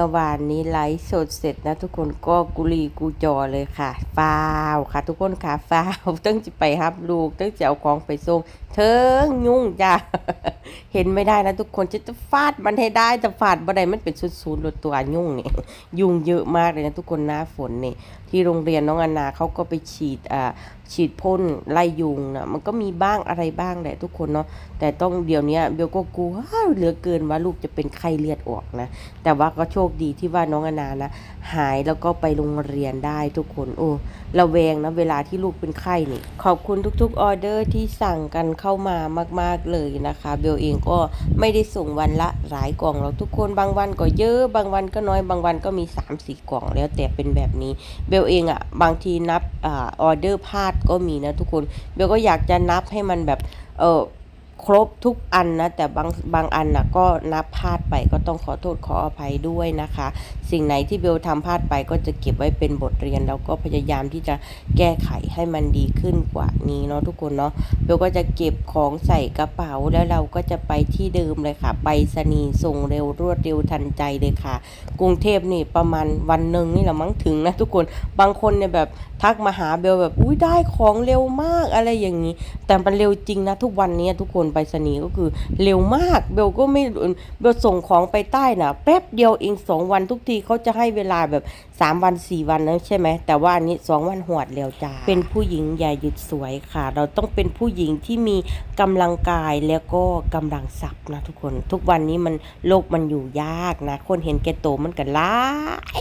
เมื่อวา นนี้ไลฟ์สดเสร็จนะทุกคนก็กุลีกูจอเลยค่ะฟ้าวค่ะทุกคนค่ะฟ้าวตั้งจะไปครับลูกตั้งจะเอาของไปส่งเทิงยุ่งจ้ะเห็นไม่ได้นะทุกคนจะจะฟาดมันให้ได้แต่ฟาดบ่ได้มันเป็นศูนย์ๆรถตัวยุ่งเนี่ยยุ่งเยอะมากเลยนะทุกคนหน้าฝนเนี่ยที่โรงเรียนน้องอนาเขาก็ไปฉีดอ่าฉีดพ่นไล่ยุงนะมันก็มีบ้างอะไรบ้างแหละทุกคนเนาะแต่ต้องเดี๋ยวนี้เบลก็กลัวเหลือเกินว่าลูกจะเป็นไข้เลือดออกนะ แต่ว่าก็โชคดีที่ว่าน้องอนานะ หายแล้วก็ไปโรงเรียนได้ทุกคนโอ้ระแวงนะเวลาที่ลูกเป็นไข้นี่ขอบคุณทุกๆออเดอร์ที่สั่งกันเข้ามามาก ๆเลยนะคะ เบลเองก็ไม่ได้ส่งวันละหลายกล่องหรอกทุกคนบางวันก็เยอะบางวันก็น้อยบางวันก็มี3 4กล่องแล้วแต่เป็นแบบนี้ เบลเองอะ่ะบางทีนับอาออเดอร์พลาดก็มีนะทุกคนเบลก็อยากจะนับให้มันแบบเออ ครบทุกอันนะ แต่บางบางอันน่ะก็นับพลาดไปก็ต้องขอโทษขออภัยด้วยนะคะ สิ่งไหนที่เบลทำพลาดไปก็จะเก็บไว้เป็นบทเรียน แล้วก็พยายามที่จะแก้ไขให้มันดีขึ้นกว่านี้เนาะทุกคนเนาะเบลก็จะเก็บของใส่กระเป๋าแล้วเราก็จะไปที่เดิมเลยค่ะไปสนีส่งเร็วรวดเร็วทันใจเลยค่ะ กรุงเทพนี่ประมาณวันหนึ่งนี่แหละมั้งถึงนะทุกคนบางคนเนี่ยแบบ ทักมาหาเบลแบบอุ้ยได้ของเร็วมากอะไรอย่างนี้ แต่มันเร็วจริงนะทุกวันนี้ทุกคนไปสนีก็คือเร็วมากเบลก็ไม่เบลส่งของไปใต้น่ะแป๊บเดียวเองสองวันทุกทีเขาจะให้เวลาแบบสามวันสี่วันนะใช่ไหมแต่ว่าอันนี้สองวันหวดเร็วจ้าเป็นผู้หญิงอย่าหยุดสวยค่ะ เราต้องเป็นผู้หญิงที่มีกำลังกายแล้วก็กำลังทรัพย์นะทุกคนทุกวันนี้มันโลกมันอยู่ยากนะ คนเห็นแก่โตมันก็ร้า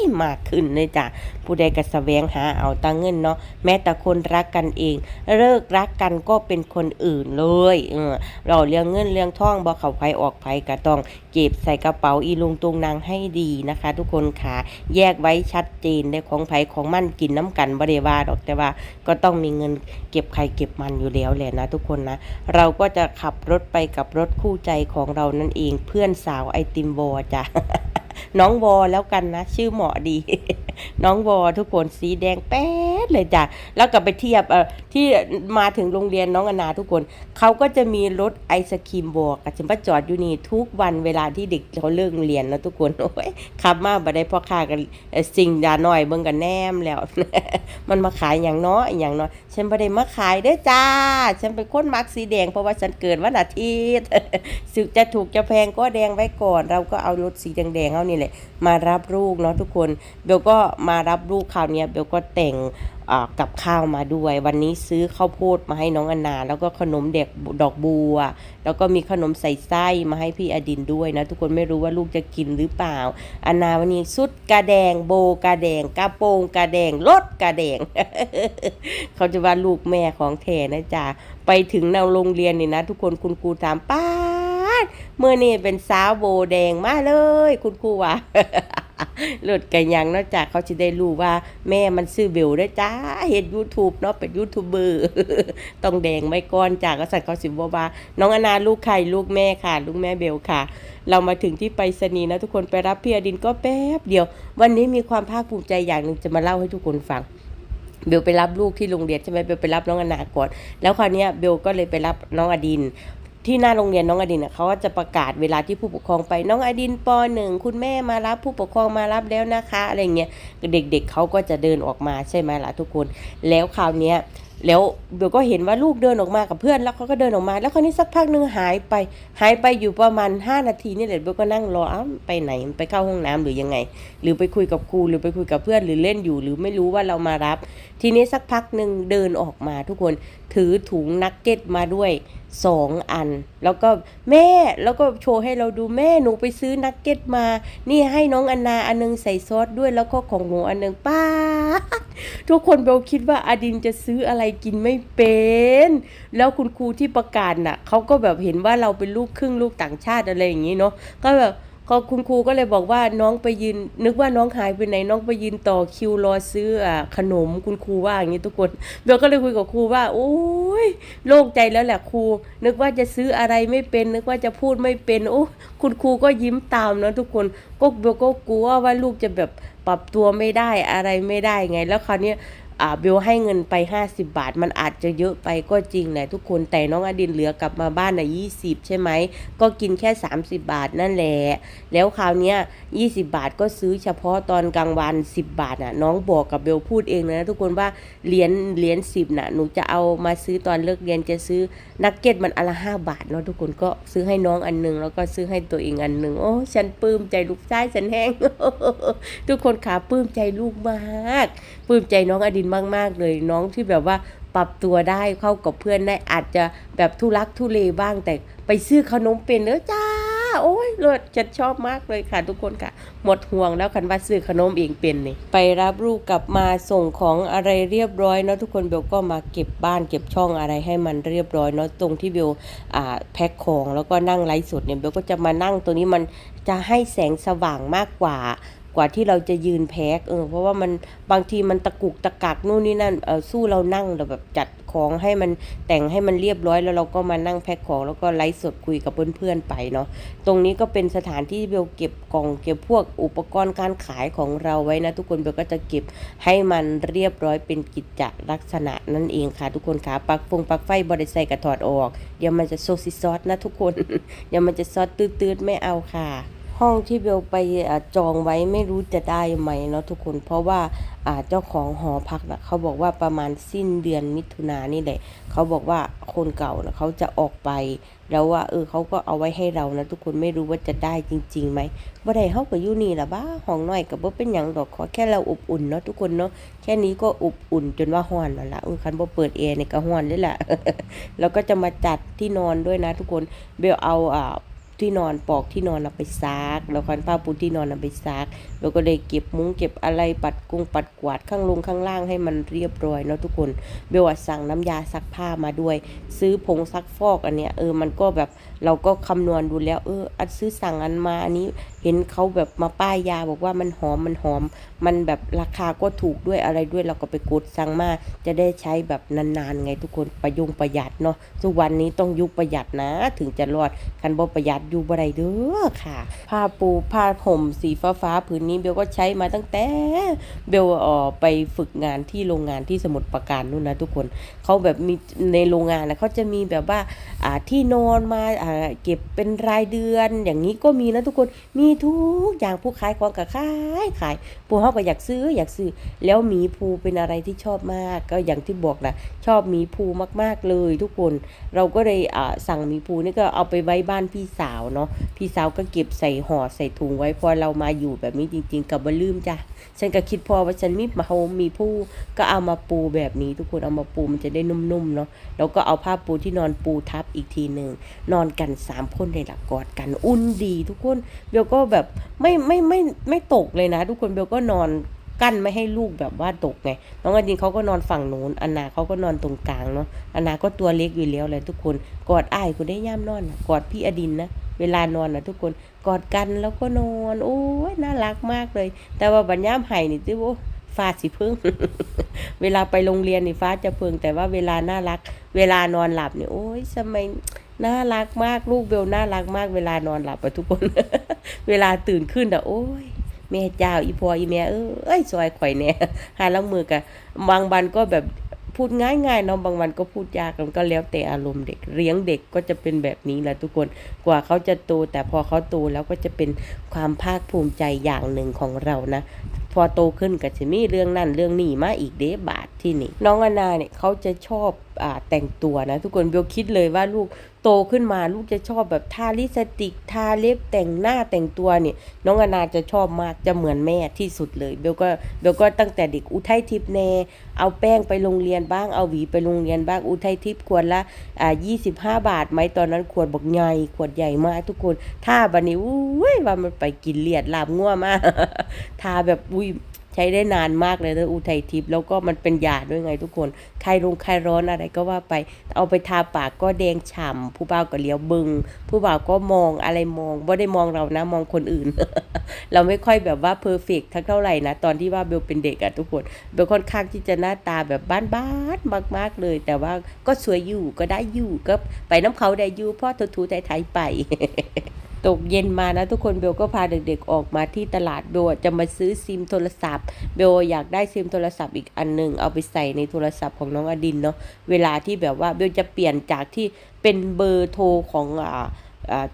ยมากขึ้นเลยจ้ะผู้ใดก็แสวงหาเอาตังเงินเนาะแม้แต่คนรักกันเอง เลิกรักกันก็เป็นคนอื่นเลยเออเราเลี้ยงเงินเลี้ยงทองบ่เขาไผออกไผก็ต้องเก็บใส่กระเป๋าอีลุงตุงนางให้ดีนะคะ ทุกคนค่ะแยกไว้ชัดเจนได้ของไผของมันกินน้ำกันบ่ได้ว่าดอกแต่ว่าก็ต้องมีเงินเก็บใครเก็บมันอยู่แล้วแหละนะ ทุกคนนะ เราก็จะขับรถไปกับรถคู่ใจของเรานั่นเองเพื่อนสาวไอติมวอจ้ะน้องวอแล้วกันนะ ชื่อเหมาะดี น้องวอทุกคนสีแดงแป๊ดเลยจ้ะแล้วก็ไปเทียบเอ่อที่มาถึงโรงเรียนน้องอนาทุกคนเขาก็จะมีรถไอศครีมวอกับจิมประจอดอยู่นี่ทุกวันเวลาลาที่เด็กเขาเลิกเรียนนะทุกคนโอ้ยขับมาบ่ได้พ่อค้ากันสิ่งดาหน้อยเบิ่งกันแนมแล้ว มันมาขายอย่างน้อยอย่างน้อยฉันบ่ได้มาขายเด้อจ้า ฉันเป็นคนมักสีแดงเพราะว่าฉันเกิดวันอาทิตย์สึกจะถูกจะแพงก็แดงไว้ก่อน เราก็เอารถสีแดงๆเอานี่แหละมารับลูกเนาะทุกคนเบลก็มารับลูกคราวนี้เบลก็แต่ง กับข้าวมาด้วย วันนี้ซื้อข้าวโพดมาให้น้องอนา แล้วก็ขนมเด็กดอกบัว แล้วก็มีขนมใส่ไส้มาให้พี่อดินด้วยนะ ทุกคนไม่รู้ว่าลูกจะกินหรือเปล่าอนาวันนี้สุดกระแดงโบกระแดงกระโปรงกระแดงรถกระแดง เขาจะว่าลูกแม่ของแท้นะจ๊ะไปถึงในโรงเรียนนี่นะ ทุกคนคุณครูถามป้า ดเมื่อนี่เป็นสาวโบแดงมาเลย คุณครูว่าเลิศกันยังนอกจากเขาจะได้รู้ว่า แม่มันซื้อเบลด้จ้าเห็น YouTube เนาะเป็นยูทูบเบอร์ต้องแดงไม่ก้อนจากก็สั่นเขาสิบว่า น้องอนาลูกใครลูกแม่ค่ะ ลูกแม่เบลค่ะ เรามาถึงที่ไปรษณีนะทุกคนไปรับพี่อดินก็แป๊บเดียว วันนี้มีความภาคภูมิใจอย่างหนึ่งจะมาเล่าให้ทุกคนฟังเบลไปรับลูกที่โรงเรียนใช่ไหมเบลไปรับน้องอนาก่อน แล้วคราวเนี้ยเบลก็เลยไปรับน้องอดิน ที่หน้าโรงเรียนน้องอดินน่ะเขาก็จะประกาศเวลาที่ผู้ปกครองไปน้องอดินปหนึ่งคุณแม่มารับผู้ปกครองมารับแล้วนะคะอะไรเงี้ยเด็กๆเเขาก็จะเดินออกมาใช่ไหมล่ะทุกคน แล้วคราวเนี้ยแล้วเบลก็เห็นว่าลูกเดินออกมากับเพื่อนแล้วเขาก็เดินออกมา แล้วคราวนี้สักพักหนึ่งหายไป หายไปอยู่ประมาณ 5 นาทีนี่แหละเบลก็นั่งรออ้าวไปไหนไปเข้าห้องน้ำหรือยังไง หรือไปคุยกับครูหรือไปคุยกับเพื่อนหรือเล่นอยู่ หรือไม่รู้ว่าเรามารับ ทีนี้สักพักหนึ่งเดินออกมาทุกคนถือถุงนักเก็ตมาด้วย สองอัน แล้วก็แม่แล้วก็โชว์ให้เราดูแม่หนูไปซื้อนักเก็ตมา นี่ให้น้องอนนาอันนึงใส่ซอสด้วยแล้วก็ของหนูอันนึงป้า ทุกคนเบลคิดว่าอดินจะซื้ออะไรกินไม่เป็น แล้วคุณครูที่ประกาศน่ะเขาก็แบบเห็นว่าเราเป็นลูกครึ่งลูกต่างชาติอะไรอย่างนี้เนาะก็แบบ ก็คุณครูก็เลยบอกว่าน้องไปยืน นึกว่าน้องหายไปไหนน้องไปยืนต่อคิวรอซื้ออขนมคุณครูว่าอย่างนี้ทุกคนเบลก็เลยคุยกับครูว่า โอ้ยโล่งใจแล้วแหละครู นึกว่าจะซื้ออะไรไม่เป็น นึกว่าจะพูดไม่เป็นโอ้คุณครูก็ยิ้มตามนะทุกคนก็เบลก็กลัวว่าลูกจะแบบปรับตัวไม่ได้อะไรไม่ได้ไง แล้วคราวนี้ เบลให้เงินไป 50 บาท มันอาจจะเยอะไปก็จริงแหละทุกคนแต่น้องอดินเหลือกลับมาบ้านน่ะ20 ใช่ไหม ก็กินแค่ 30 บาทนั่นแหละ แล้วคราวเนี้ย20 บาทก็ซื้อเฉพาะตอนกลางวัน 10 บาทน่ะน้องบอกกับเบลพูดเองนะทุกคนว่าเหรียญเหรียญ10น่ะหนูจะเอามาซื้อตอนเลิกเรียนจะซื้อนักเก็ตมันอละห้าบาทเนาะทุกคนก็ซื้อให้น้องอันหนึงแล้วก็ซื้อให้ตัวเองอันหนึ่งโอ้ฉันปลื้มใจลูกชายฉันแห้งทุกคนขาปลื้มใจลูกมากปลื้มใจน้องอดินมาก ๆ เลยน้องที่แบบว่าปรับตัวได้เข้ากับเพื่อนได้อาจจะแบบทุลักทุเลบ้างแต่ไปซื้อขนมเป็นเนอะจ้า โอ้ยเลิศฉันชอบมากเลยค่ะทุกคนค่ะ หมดห่วงแล้วคันว่าซื้อขนมเองเป็นนี่ไปรับลูกกลับมาส่งของอะไรเรียบร้อยเนาะทุกคนเบลก็มาเก็บบ้านเก็บช่องอะไรให้มันเรียบร้อยเนาะตรงที่เบลอ่าแพ็คของแล้วก็นั่งไลฟ์สดเนี่ยเบลก็จะมานั่งตัวนี้มันจะให้แสงสว่างมากกว่า กว่าที่เราจะยืนแพ็คเออเพราะว่ามันบางทีมันตะกุกตะกักนู่นนี่นั่นเออสู้เรานั่งเราแบบจัดของให้มันแต่งให้มันเรียบร้อยแล้วเราก็มานั่งแพ็คของ แล้วก็ไลฟ์สดคุยกับเพื่อนๆไปเนาะตรงนี้ก็เป็นสถานที่เบลเก็บกล่องเก็บพวกอุปกรณ์การขายของเราไว้นะ ทุกคนเบลก็จะเก็บให้มันเรียบร้อยเป็นกิจจลักษณะนั่นเองค่ะ ทุกคนค่ะปักฟงปักไฟบริใส่กระถอดออก เดี๋ยวมันจะโซซิซอสนะทุกคนเดี๋ยวมันจะซอสตืดๆไม่เอาค่ะ ห้องที่เบลไปอจองไว้ไม่รู้จะได้ไหมเนาะทุกคน เพราะว่าอาเจ้าของหอพักนะเขาบอกว่าประมาณสิ้นเดือนมิถุนายนนี่แหละเขาบอกว่าคนเก่านะเขาจะออกไป แล้วว่าเออเขาก็เอาไว้ให้เรานะทุกคนไม่รู้ว่าจะได้จริงๆไหมบ่ได้เฮาก็อยู่นี่ล่ะบ้าห้องน้อยก็บ่เป็นหยังดอกขอแค่เราอบอุ่นเนาะทุกคนเนาะแค่นี้ก็อบอุ่นจนว่าร้อนแล้วล่ะเออคันบ่เปิดแอร์นี่ก็ร้อนเลยล่ะแล้วก็จะมาจัดที่นอนด้วยนะทุกคนเบลเอาอ่า ที่นอนปอกที่นอนเราไปซักแล้วคันผ้าปูที่นอนเราไปซักแล้วก็เลยเก็บมุ้งเก็บอะไรปัดกุ้งปัดกวาดข้างลงข้างล่างให้มันเรียบร้อยเนาะทุกคนเบลว่าสั่งน้ำยาซักผ้ามาด้วย ซื้อผงซักฟอกอันเนี้ยเออมันก็แบบ เราก็คำนวณดูแล้วเอออันซื้อสั่งอันมาอันนี้เห็นเขาแบบมาป้ายยาบอกว่ามันหอมมันหอม มันแบบราคาก็ถูกด้วยอะไรด้วยเราก็ไปกดสั่งมาจะได้ใช้แบบนานๆไงทุกคนประยุงประหยัดเนาะทุกวันนี้ต้องยุคประหยัดนะ ถึงจะรอดคันบ่ประหยัดอยู่บ่ได้เด้อค่ะ ผ้าปูผ้าห่มสีฟ้าฟ้าๆผืนนี้เบลก็ใช้มาตั้งแต่เบลออไปฝึกงานที่โรงงานที่สมุทรปราการนู่นนะทุกคนเขาแบบมีในโรงงานนะเขาจะมีแบบว่าอ่าที่นอนมาอ่าเก็บเป็นรายเดือน อย่างนี้ก็มีนะทุกคนมีทุกอย่างผู้ขายของก็ขายขายปูเขาก็อยากซื้ออยากซื้อ แล้วหมีภูเป็นอะไรที่ชอบมาก ก็อย่างที่บอกนะชอบหมีภูมากๆเลย ทุกคนเราก็เลยสั่งหมีภูนี่ก็เอาไปไว้บ้านพี่สาวเนาะพี่สาวก็เก็บใส่ห่อใส่ถุงไว้พอเรามาอยู่แบบนี้จริง ๆ กับบ่ลืมจ้ะฉันก็คิดพอว่าฉันมีมาโฮมมีผู้ก็เอามาปูแบบนี้ ทุกคนเอามาปูมันจะได้นุ่มๆเนาะแล้วก็เอาผ้าปูที่นอนปูทับอีกทีหนึ่งนอนกันสามคนเลยล่ะกอดกันอุ่นดีทุกคนเบลก็แบบไม่ไม่ไม่ไม่ตกเลยนะ ทุกคนเบลก็นอนกั้นไม่ให้ลูกแบบว่าตกไง น้องอดินเขาก็นอนฝั่งโน้นอนนาเขาก็นอนตรงกลางเนาะอนนาก็ตัวเล็กอยู่แล้วเลยทุกคน กอดอ้ายคุณได้ย่ามนอนนะกอดพี่อดินนะ เวลานอนนะทุกคน กอดกันแล้วก็นอน โอ้ยน่ารักมากเลย แต่ว่าบัญญามไห้นี่ที่ว่าฟ้าสิพึ่ง เวลาไปโรงเรียนนี่ฟ้าจะเพึ่งแต่ว่าเวลาน่ารัก เวลานอนหลับเนี่ยโอ้ยทำไม น่ารักมากลูกเบลน่ารักมากเวลานอนหลับอะทุกคน เวลาตื่นขึ้นอะโอ้ยแม่เจ้าอีพออีแม่เอ้ยซอยข่อยแน่หาลังมือกะบางวันก็แบบพูดง่ายๆเนาะบางวันก็พูดยากมันก็แล้วแต่อารมณ์เด็กเลี้ยงเด็กก็จะเป็นแบบนี้แหละทุกคนกว่าเขาจะโต แต่พอเขาโตแล้วก็จะเป็นความภาคภูมิใจอย่างหนึ่งของเรานะ พอโตขึ้นก็จะมีเรื่องนั่นเรื่องนี้มาอีกเด้บาท ที่นี่ น้องอนาเนี่ยเขาจะชอบอแต่งตัวนะทุกคนเบลคิดเลยว่าลูกโตขึ้นมาลูกจะชอบแบบทาลิปสติกทาเล็บแต่งหน้าแต่งตัวเนี่ย น้องอนาจะชอบมากจะเหมือนแม่ที่สุดเลยเบลก็เบลก็ตั้งแต่เด็กอุทัยทิพย์แน่เอาแป้งไปโรงเรียนบ้างเอาหวีไปโรงเรียนบ้างอุทัยทิพย์ขวดละอ่ายี่สิบห้าบาทไหมตอนนั้นขวดบอกใหญ่ขวดใหญ่มากทุกคนถ้าบันนี้อุ้ยว่ามันไปกินเลียดลาบง่วมากทาแบบอุ้ย ช้ได้นานมากเลยนะอุทัยทิพย์แล้วก็มันเป็นยาด้วยไงทุกคนใครรงใครร้อนอะไรก็ว่าไป เอาไปทาปากก็แดงฉ่ำผู้บ่าวก็เลี้ยวบึง ผู้บ่าวก็มองอะไรมองไม่ได้มองเรานะมองคนอื่น เราไม่ค่อยแบบว่าเพอร์เฟกทั้งเท่าไหร่นะ ตอนที่ว่าเบลเป็นเด็กอะทุกคนเบลค่อนข้างที่จะหน้าตาแบบบ้านๆมาก ๆเลย แต่ว่าก็สวยอยู่ก็ได้อยู่ก็ไปน้ำเขาได้อยู่พ่อทูๆไทยๆไป ตกเย็นมานะทุกคนเบลก็พาเด็กๆออกมาที่ตลาดโดยจะมาซื้อซิมโทรศัพท์เบลอยากได้ซิมโทรศัพท์อีกอันหนึ่งเอาไปใส่ในโทรศัพท์ของน้องอดินเนาะเวลาที่แบบว่าเบลจะเปลี่ยนจากที่เป็นเบอร์โทรของอ่า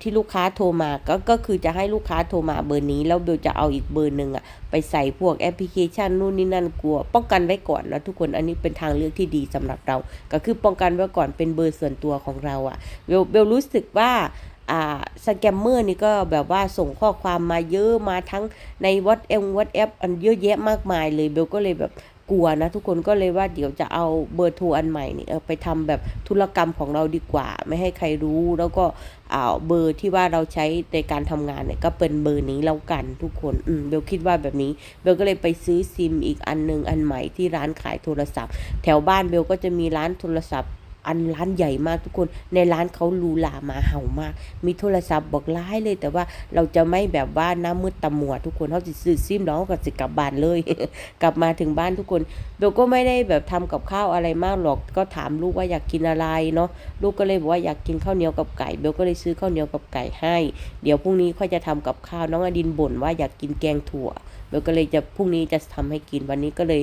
ที่ลูกค้าโทรมาก็ก็คือจะให้ลูกค้าโทรมาเบอร์นี้ แล้วเบลจะเอาอีกเบอร์หนึ่งอะไปใส่พวกแอปพลิเคชันนู่นนี่นั่นกลัว ป้องกันไว้ก่อนนะทุกคนอันนี้เป็นทางเลือกที่ดีสำหรับเรา ก็คือป้องกันไว้ก่อนเป็นเบอร์ส่วนตัวของเราอะเบลเบลรู้สึกว่า สแกมเมอร์นี่ก็แบบว่าส่งข้อความมาเยอะมาทั้งในวัดเอ็มวัดแอปอันเยอะแยะมากมายเลยเบลก็เลยแบบกลัวนะทุกคนก็เลยว่าเดี๋ยวจะเอาเบอร์โทรอันใหม่นี่ไปทำแบบธุรกรรมของเราดีกว่า ไม่ให้ใครรู้ แล้วก็อ่าเบอร์ที่ว่าเราใช้ในการทำงานเนี่ยก็เป็นเบอร์นี้แล้วกันทุกคนอืมเบลคิดว่าแบบนี้เบลก็เลยไปซื้อซิมอีกอันหนึงอันใหม่ที่ร้านขายโทรศัพท์ แถวบ้านเบลก็จะมีร้านโทรศัพท์ อันร้านใหญ่มากทุกคน ในร้านเขาลูลามาเห่ามาก มีโทรศัพท์บอกร้ายเลย แต่ว่าเราจะไม่แบบว่าน้ำมืดตามัวทุกคนเขาจะซื้อซิมแล้วเขาก็จะกลับบ้านเลย กลับมาถึงบ้านทุกคนเบลก็ไม่ได้แบบทำกับข้าวอะไรมากหรอก ก็ถามลูกว่าอยากกินอะไรเนาะ ลูกก็เลยบอกว่าอยากกินข้าวเหนียวกับไก่ เบลก็เลยซื้อข้าวเหนียวกับไก่ให้ เดี๋ยวพรุ่งนี้ค่อยจะทำกับข้าว น้องอดินบ่นว่าอยากกินแกงถั่ว เบลก็เลยจะพรุ่งนี้จะทำให้กิน วันนี้ก็เลย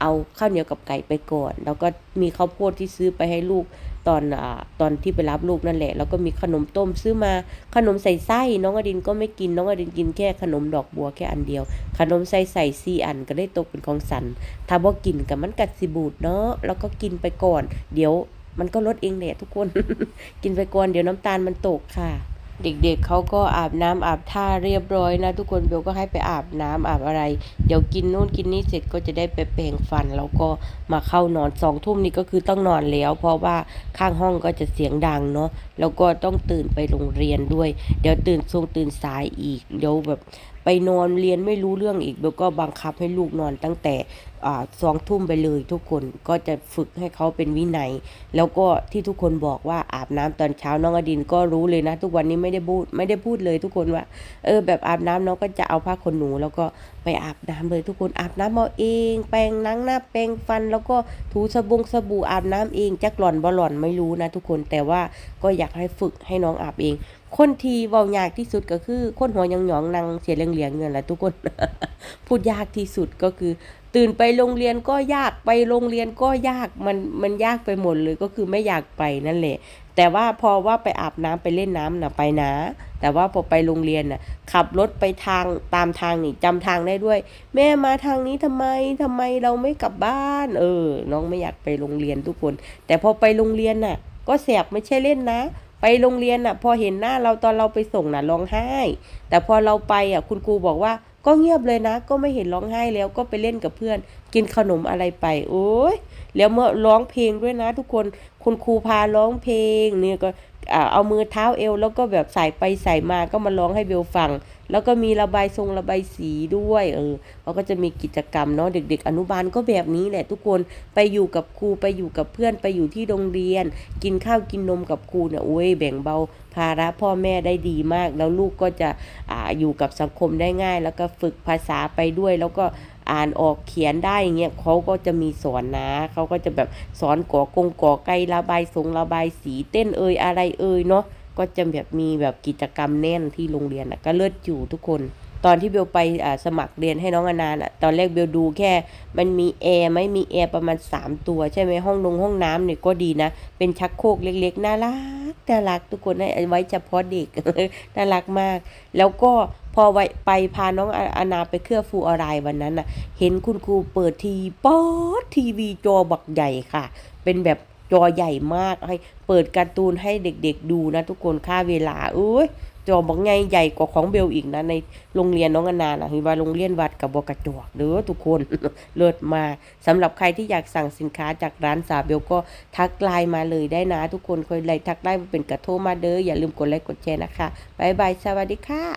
เอาข้าวเหนียวกับไก่ไปก่อน แล้วก็มีข้าวโพดที่ซื้อไปให้ลูกตอนอ่าตอนที่ไปรับลูกนั่นแหละ แล้วก็มีขนมต้มซื้อมาขนมใส่ไส้น้องอดินก็ไม่กินน้องอดินกินแค่ขนมดอกบัวแค่อันเดียว ขนมใส่ใส่ซีอันก็ได้ตกเป็นของสัน ถ้าบ่กินกับมันกัดสิบูดเนาะแล้วก็กินไปก่อน เดี๋ยวมันก็ลดเองแหละทุกคน กินไปก่อนเดี๋ยวน้ำตาลมันตกค่ะ เด็กๆเขาก็อาบน้ำอาบท่าเรียบร้อยนะทุกคนเบลก็ให้ไปอาบน้ำอาบอะไร เดี๋ยวกินนู่นกินนี่เสร็จก็จะได้ไปแปรงฟัน แล้วก็มาเข้านอนสองทุ่มนี่ก็คือต้องนอนแล้ว เพราะว่าข้างห้องก็จะเสียงดังเนาะแล้วก็ต้องตื่นไปโรงเรียนด้วย เดี๋ยวตื่นทรงตื่นสายอีกเดี๋ยวแบบไปนอนเรียนไม่รู้เรื่องอีกเบลก็บังคับให้ลูกนอนตั้งแต่ สองทุ่มไปเลยทุกคนก็จะฝึกให้เขาเป็นวินัย แล้วก็ที่ทุกคนบอกว่าอาบน้ำตอนเช้าน้องอดินก็รู้เลยนะ ทุกวันนี้ไม่ได้พูดไม่ได้พูดเลยทุกคนว่า เออแบบอาบน้ำน้องก็จะเอาผ้าขนหนู แล้วก็ไปอาบน้ำเลยทุกคนอาบน้ำเอาเอง แปรงล้างหน้าแปรงฟัน แล้วก็ถูสบงสบู่อาบน้ำเองจักหล่อนบ่หล่อนไม่รู้นะ ทุกคนแต่ว่าก็อยากให้ฝึกให้น้องอาบเองคนที่เว้ายากที่สุดก็คือคนหัวหยองนางเสียเหลียงเงินแหละทุกคน พูดยากที่สุดก็คือ ตื่นไปโรงเรียนก็ยากไปโรงเรียนก็ยากมันมันยากไปหมดเลยก็คือไม่อยากไปนั่นแหละ แต่ว่าพอว่าไปอาบน้ำไปเล่นน้ำนะไปนะ แต่ว่าพอไปโรงเรียนน่ะขับรถไปทางตามทางนี่จำทางได้ด้วย แม่มาทางนี้ทำไมทำไมเราไม่กลับบ้าน เออ น้องไม่อยากไปโรงเรียนทุกคน แต่พอไปโรงเรียนน่ะ ก็แสบไม่ใช่เล่นนะไปโรงเรียนน่ะ พอเห็นหน้าเราตอนเราไปส่งน่ะร้องไห้ แต่พอเราไปอะคุณครูบอกว่า ก็เงียบเลยนะ ก็ไม่เห็นร้องไห้แล้วก็ไปเล่นกับเพื่อน กินขนมอะไรไป โอ้ยแล้วเมื่อร้องเพลงด้วยนะ ทุกคนคุณครูพาร้องเพลงเนี่ยก็เอามือเท้าเอว แล้วก็แบบใส่ไปใส่มาก็มาร้องให้เบลฟัง แล้วก็มีระบายทรงระบายสีด้วยเออเขาก็จะมีกิจกรรมเนาะเด็ก ๆ อนุบาลก็แบบนี้แหละทุกคนไปอยู่กับครูไปอยู่กับเพื่อนไปอยู่ที่โรงเรียน กินข้าวกินนมกับครูเนี่ยโอ้ยแบ่งเบาภาระพ่อแม่ได้ดีมาก แล้วลูกก็จะอ่าอยู่กับสังคมได้ง่าย แล้วก็ฝึกภาษาไปด้วยแล้วก็อ่านออกเขียนได้อย่างเงี้ยเขาก็จะมีสอนนะเขาก็จะแบบสอนก่อกงก่อไก่ระบายทรงระบายสีเต้นเอ่ยอะไรเอ่ยเนาะ ก็จะแบบมีแบบกิจกรรมแน่นที่โรงเรียนอะก็เลิศอยู่ทุกคน ตอนที่เบลไปสมัครเรียนให้น้องอนานะตอนแรกเบลดูแค่ มันมีแอร์ไม่มีแอร์ประมาณ 3 ตัวใช่ไหมห้องนงห้องน้ำเนี่ยก็ดีนะ เป็นชักโครกเล็กๆน่ารักน่ารักทุกคนให้ไว้เฉพาะเด็กน่ารักมาก แล้วก็พอไว้ไปพาน้องอาอานาไปเครือฟูออนไลน์วันนั้นน่ะ เห็นคุณครูเปิดทีป๊อดทีวีจอบักใหญ่ค่ะ เป็นแบบ จอใหญ่มากให้เปิดการ์ตูนให้เด็กๆดูนะทุกคนค่าเวลาเอ้ยจอบักไงใหญ่กว่าของเบลอีกนะในโรงเรียนน้องอนาน่ะคือว่าโรงเรียนวัดกับบกระจอกเด้อทุกคนเลิศมากสำหรับใครที่อยากสั่งสินค้าจากร้านสาเบลก็ทักไลน์มาเลยได้นะ ทุกคนคอยไลน์ทักไลน์มาเป็นกระโทมาเด้ออย่าลืมกดไลค์กดแชร์นะคะบ๊ายบายสวัสดีค่ะ